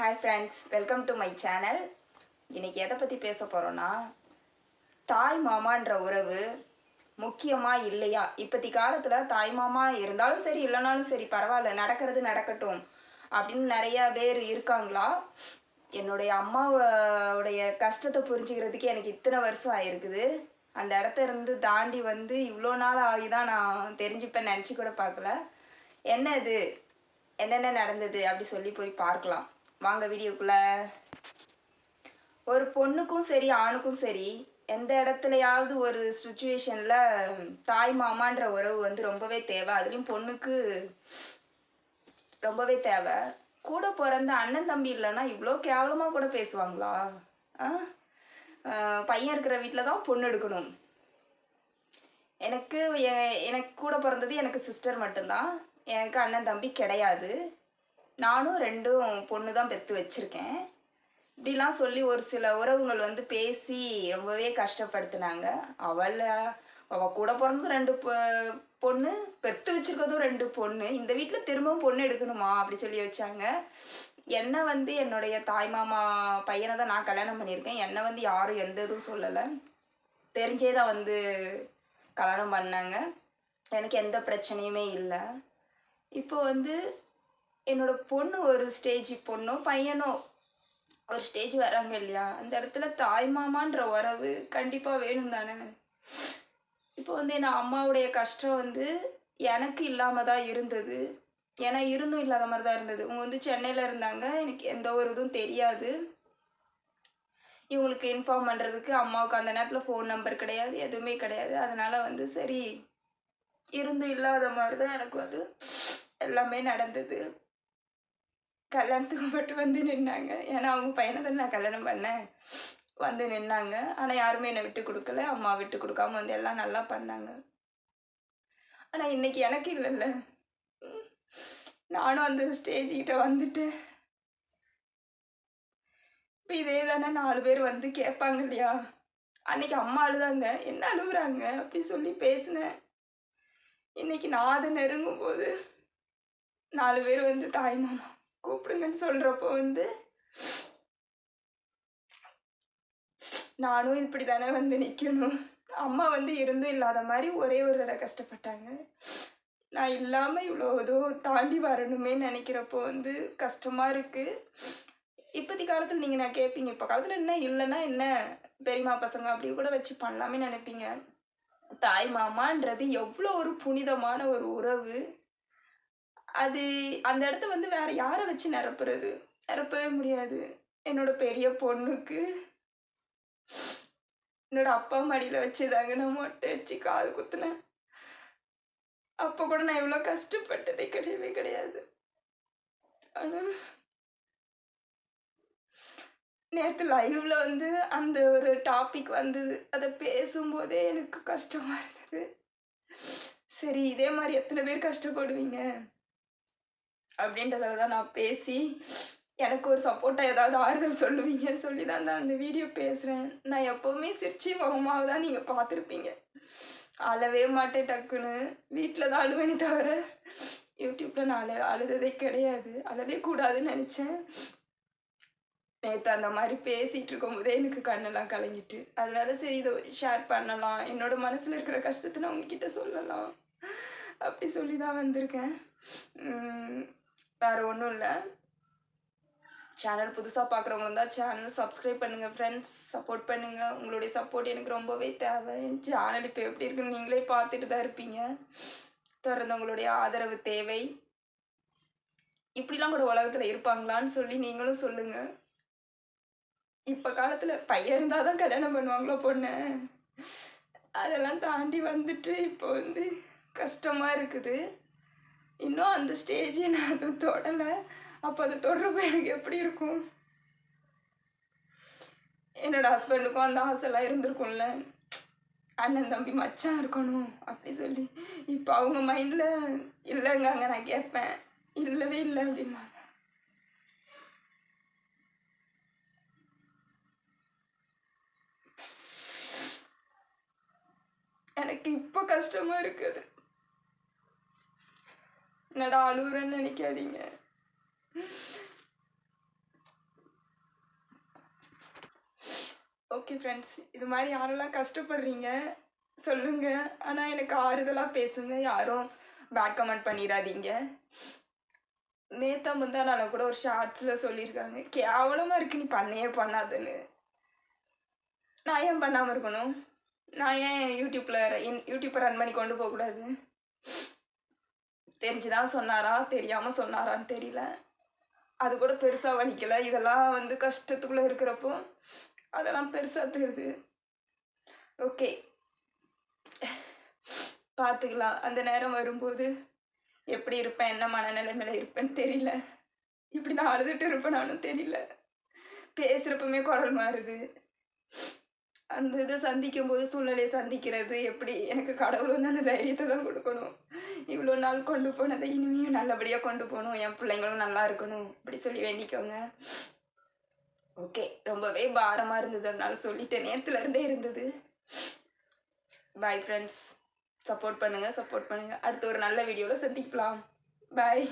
Hi friends welcome to my channel இன்றைக்கி எதை பற்றி பேச போகிறோன்னா தாய் மாமான்ற உறவு முக்கியமாக இல்லையா? இப்பத்தி காலத்தில் தாய் மாமா இருந்தாலும் சரி இல்லைனாலும் சரி பரவாயில்ல நடக்கிறது நடக்கட்டும் அப்படின்னு நிறையா பேர் இருக்காங்களா? என்னுடைய அம்மாவோடைய கஷ்டத்தை புரிஞ்சுக்கிறதுக்கு எனக்கு இத்தனை வருஷம் ஆயிருக்குது. அந்த இடத்த இருந்து தாண்டி வந்து இவ்வளோ நாள் ஆகி தான் நான் தெரிஞ்சுப்பேன் நினச்சி கூட பார்க்கல. என்ன இது? என்னென்ன நடந்தது? அப்படி சொல்லி போய் பார்க்கலாம். வாங்க வீடியோக்குள்ள. ஒரு பொண்ணுக்கும் சரி ஆணுக்கும் சரி எந்த இடத்துலையாவது ஒரு சுச்சுவேஷனில் தாய் மாமான்ற உறவு வந்து ரொம்பவே தேவை. அதுலேயும் பொண்ணுக்கு ரொம்பவே தேவை. கூட பிறந்த அண்ணன் தம்பி இல்லைன்னா இவ்வளோ கேவலமாக கூட பேசுவாங்களா? ஆ? பையன் இருக்கிற வீட்டில் தான் பொண்ணு எடுக்கணும். எனக்கு எனக்கு கூட பிறந்தது எனக்கு சிஸ்டர் மட்டும்தான். எனக்கு அண்ணன் தம்பி கிடையாது. நானும் ரெண்டும் பொண்ணு தான் பெற்று வச்சுருக்கேன். இப்படிலாம் சொல்லி ஒரு சில உறவுகள் வந்து பேசி ரொம்பவே கஷ்டப்படுத்தினாங்க. அவளை அவள் கூட பிறந்ததும் ரெண்டு பொ- பொண்ணு பெற்று வச்சுருக்கதும் ரெண்டு பொண்ணு. இந்த வீட்டில் திரும்பவும் பொண்ணு எடுக்கணுமா? அப்படி சொல்லி வச்சாங்க. என்னை வந்து என்னுடைய தாய் மாமா பையனை தான் நான் கல்யாணம் பண்ணியிருக்கேன். என்னை வந்து யாரும் எந்த இதுவும் சொல்லலை. தெரிஞ்சே தான் வந்து கல்யாணம் பண்ணாங்க. எனக்கு எந்த பிரச்சனையுமே இல்லை. இப்போ வந்து என்னோட பொண்ணு ஒரு ஸ்டேஜ் பொண்ணோ பையனோ ஒரு ஸ்டேஜ் வராங்க இல்லையா? அந்த இடத்துல தாய் மாமான்ற உறவு கண்டிப்பாக வேணும் தானே. இப்போ வந்து என் அம்மாவுடைய கஷ்டம் வந்து எனக்கு இல்லாமல் தான் இருந்தது. ஏன்னா இருந்தும் இல்லாத மாதிரி தான் இருந்தது. இவங்க வந்து சென்னையில் இருந்தாங்க. எனக்கு எந்த ஒரு இதுவும் தெரியாது. இவங்களுக்கு இன்ஃபார்ம் பண்ணுறதுக்கு அம்மாவுக்கு அந்த நேரத்தில் ஃபோன் நம்பர் கிடையாது எதுவுமே கிடையாது. அதனால் வந்து சரி இருந்தும் இல்லாத மாதிரி தான் எனக்கு வந்து எல்லாமே நடந்தது. கல்யாணத்துக்கு மட்டும் வந்து நின்னாங்க. ஏன்னா அவங்க பையனை தான் நான் கல்யாணம் பண்ணேன். வந்து நின்னாங்க. ஆனால் யாருமே என்னை விட்டு கொடுக்கல. அம்மா விட்டு கொடுக்காம வந்து எல்லாம் நல்லா பண்ணாங்க. ஆனால் இன்னைக்கு எனக்கு இல்லைல்ல. நானும் அந்த ஸ்டேஜ்கிட்ட வந்துட்டேன். இப்போ இதே தானே நாலு பேர் வந்து கேட்பாங்க இல்லையா? அன்னைக்கு அம்மா அழுதாங்க. என்ன அழுகுறாங்க அப்படி சொல்லி பேசினேன். இன்னைக்கு நான் அதை நெருங்கும் போது நாலு பேர் வந்து தாய் மாமா. கூப்பிடுங்கன்னு சொல்றப்போ வந்து நானும் இப்படி தானே வந்து நிற்கணும் அம்மா வந்து இருந்தும் இல்லாத மாதிரி ஒரே ஒரு தடவை கஷ்டப்பட்டாங்க. நான் இல்லாமல் இவ்வளோ இதோ தாண்டி வரணுமே நினைக்கிறப்போ வந்து கஷ்டமாக இருக்குது இப்போதி காலத்தில் நீங்கள் நான் கேட்பீங்க இப்போ காலத்தில் என்ன இல்லைன்னா என்ன? பெரியம்மா பசங்க அப்படி கூட வச்சு பண்ணலாமே நினைப்பீங்க. தாய் மாமான்றது எவ்வளோ ஒரு புனிதமான ஒரு உறவு. அது அந்த இடத்த வந்து வேற யாரை வச்சு நிரப்புறது? நிரப்பவே முடியாது. என்னோட பெரிய பொண்ணுக்கு. என்னோட அப்பா மடியில் வச்சுதாங்க நான் மொட்டை அடிச்சு காது குத்துனேன். அப்போ கூட நான் இவ்வளோ கஷ்டப்பட்டதே கிடையவே கிடையாது. ஆனால் நேற்று லைவ்ல வந்து அந்த ஒரு டாபிக் வந்தது. அதை பேசும்போதே எனக்கு கஷ்டமா இருந்தது. சரி இதே மாதிரி எத்தனை பேர் கஷ்டப்படுவீங்க? அப்படின்றதால தான் நான் பேசி எனக்கு ஒரு சப்போர்ட்டாக ஏதாவது ஆறுதல் சொல்லுவீங்கன்னு சொல்லி தான் தான் அந்த வீடியோ பேசுகிறேன் நான் எப்போவுமே சிரிச்சி முகமாக தான் நீங்கள் பார்த்துருப்பீங்க. அழவே மாட்டேன் டக்குன்னு. வீட்டில் தான் அழுவேனே தவிர யூடியூப்பில் நான் அழு அழுததே கிடையாது. அழவே கூடாதுன்னு நினச்சேன். நேற்று அந்த மாதிரி பேசிகிட்டு இருக்கும்போதே எனக்கு கண்ணெல்லாம் கலங்கிட்டு. அதனால சரி இதை ஷேர் பண்ணலாம். என்னோட மனசில் இருக்கிற கஷ்டத்தை நான் உங்ககிட்ட சொல்லலாம். அப்படி சொல்லி தான் வந்திருக்கேன் வேற ஒன்றும் இல்லை. சேனல் புதுசாக பார்க்குறவங்க இருந்தால் சேனல் சப்ஸ்கிரைப் பண்ணுங்கள் ஃப்ரெண்ட்ஸ் சப்போர்ட் பண்ணுங்கள் உங்களுடைய சப்போர்ட் எனக்கு ரொம்பவே தேவை. சேனல் இப்போ எப்படி இருக்குன்னு நீங்களே பார்த்துட்டு தான் இருப்பீங்க. தொடர்ந்து உங்களுடைய ஆதரவு தேவை. இப்படிலாம் கூட உலகத்தில் இருப்பாங்களான்னு சொல்லி நீங்களும் சொல்லுங்கள் இப்போ காலத்தில் பையன் இருந்தால் தான் கல்யாணம் பண்ணுவாங்களோ பொண்ணு? அதெல்லாம் தாண்டி வந்துட்டு இப்போ வந்து கஷ்டமாக இருக்குது. இன்னும் அந்த ஸ்டேஜை நான் அது தொடலை. அப்போ அது தொடரப்போ எனக்கு எப்படி இருக்கும்? என்னோட ஹஸ்பண்டுக்கும் அந்த ஆசைலாம் இருந்திருக்கும்ல. அண்ணன் தம்பி மச்சான் இருக்கணும் அப்படி சொல்லி. இப்போ அவங்க மைண்டில் இல்லைங்க அங்கே நான் கேட்பேன். இல்லவே இல்லை அப்படிம்பாங்க. எனக்கு இப்போ கஷ்டமாக இருக்குது. என்னடா அழுகுறேன்னு நினைக்காதீங்க. ஓகே ஃப்ரெண்ட்ஸ் இது மாதிரி யாரெல்லாம் கஷ்டப்படுறீங்க சொல்லுங்க. ஆனால் எனக்கு ஆறுதலாக பேசுங்க. யாரும் பேட் கமெண்ட் பண்ணிடாதீங்க. நேத்தா முந்தானால கூட ஒரு ஷார்ட்ஸில் சொல்லியிருக்காங்க கேவலமாக இருக்கு நீ பண்ணையே பண்ணாதுன்னு. நான் ஏன் பண்ணாமல் இருக்கணும்? நான் ஏன் யூடியூப்பில் யூடியூப்பை ரன் பண்ணி கொண்டு போகக்கூடாது? தெரிஞ்சுதான் சொன்னாரா தெரியாமல் சொன்னாரான்னு தெரியல. அது கூட பெருசாக வலிக்கலை. இதெல்லாம் வந்து கஷ்டத்துக்குள்ளே இருக்கிறப்போ அதெல்லாம் பெருசாக தெரியுது. ஓகே. பார்த்துக்கலாம் அந்த நேரம் வரும்போது எப்படி இருப்பேன் என்ன மனநிலைமையில இருப்பேன்னு தெரியல. இப்படி தான் அழுதுட்டு இருப்பேனானும் தெரியல. பேசுகிறப்பமே குரல் மாறுது. அந்த இதை சந்திக்கும் போது சூழ்நிலையை சந்திக்கிறது எப்படி எனக்கு கடவுள் வந்து அந்த தைரியத்தை தான் கொடுக்கணும். இவ்வளோ நாள் கொண்டு போனதை இனிமையும் நல்லபடியாக கொண்டு போகணும். என் பிள்ளைங்களும் நல்லா இருக்கணும். இப்படி சொல்லி வேண்டிக்கோங்க. ஓகே ரொம்பவே பாரமாக இருந்தது. அதனால சொல்லிட்டேன். நேரத்தில் இருந்தே இருந்தது. பாய் ஃப்ரெண்ட்ஸ் சப்போர்ட் பண்ணுங்கள் சப்போர்ட் பண்ணுங்கள் அடுத்து ஒரு நல்ல வீடியோவில் சந்திக்கலாம். பாய்